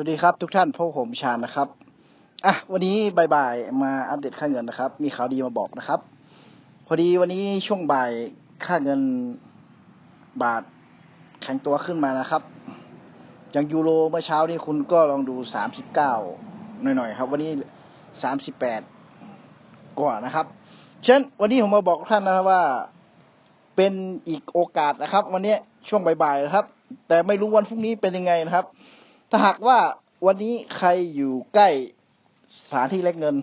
วัสดีครับทุกท่านพบผมชาญนะครับ อะวันนี้บ่ายๆมาอัปเดตค่าเงินนะครับ มีข่าวดีมาบอกนะครับ พอดีวันนี้ช่วงบ่ายค่าเงินบาทแข็งตัวขึ้นมานะครับ อย่างยูโรเมื่อเช้านี้คุณก็ลองดูสามสิบเก้าหน่อยๆครับ วันนี้สามสิบแปดกว่านะครับฉะนั้นวันนี้ผมมาบอกท่านนะครับว่าเป็นอีกโอกาสนะครับ วันนี้ช่วงบ่ายๆนะครับ แต่ไม่รู้วันพรุ่งนี้เป็นยังไงนะครับ ถ้าหากว่าวันนี้ใครอยู่ใกล้สถานที่เล็กเงิน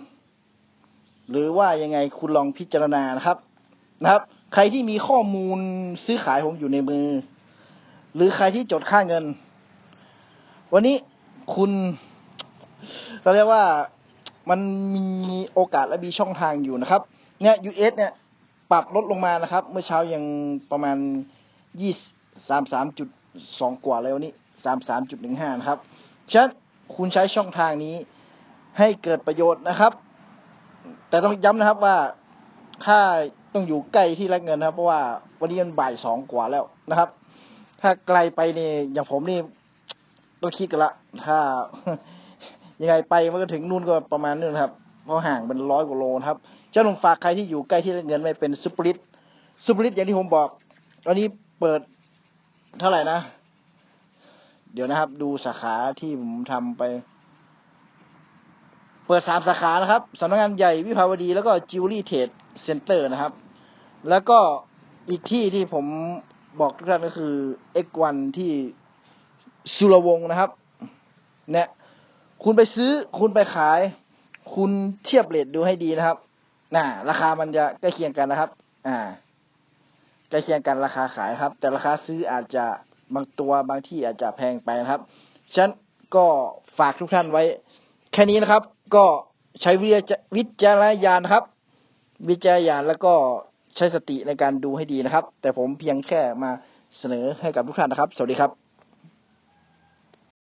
หรือว่ายังไงคุณลองพิจารณานะครับ นะครับ ใครที่มีข้อมูลซื้อขายผมอยู่ในมือ หรือใครที่จดค่าเงิน วันนี้คุณเราเรียกว่ามันมีโอกาสและมีช่องทางอยู่นะครับ เนี่ย US เนี่ย ปรับลดลงมานะครับ เมื่อเช้ายังประมาณยี่สามสามจุดสองกว่าเลยวันนี้ สามสามจุดหนึ่งห้านะครับฉะนั้นคุณใช้ช่องทางนี้ให้เกิดประโยชน์นะครับ แต่ต้องย้ำนะครับว่าถ้าต้องอยู่ใกล้ที่แลกเงินนะครับ เพราะว่าวันนี้มันบ่ายสองกว่าแล้วนะครับ ถ้าไกลไปนี่อย่างผมนี่ต้องคิดกันละ ถ้ายังไงไปมันก็ถึงนู่นก็ประมาณนึงนครับเพราะห่างเป็นร้อยกว่าโลนะครับเจ้าหนุ่มฝากใครที่อยู่ใกล้ที่แลกเงินไม่เป็นซุปริตซุปริตอย่างที่ผมบอกวันนี้เปิดเท่าไหร่นะ เดี๋ยวนะครับ ดูสาขาที่ผมทำไป เปิดสามสาขานะครับสำนักงานใหญ่วิภาวดีแล้วก็จิวเวลรี่เทรดเซ็นเตอร์นะครับ แล้วก็อีกที่ที่ผมบอกทุกท่านก็คือ X1 ที่สุรวงศ์นะครับ เนี่ย คุณไปซื้อ คุณไปขาย คุณเทียบเรทดูให้ดีนะครับ น่ะ ราคามันจะใกล้เคียงกันนะครับ อ่า ใกล้เคียงกันราคาขายครับ แต่ราคาซื้ออาจจะ บางตัวบางที่อาจจะแพงไปนะครับฉะนั้นก็ฝากทุกท่านไว้ แค่นี้นะครับ ก็ใช้วิจวิจารณญาณนะครับ วิจารณญาณแล้วก็ใช้สติในการดูให้ดีนะครับ แต่ผมเพียงแค่มาเสนอให้กับทุกท่านนะครับ สวัสดีครับ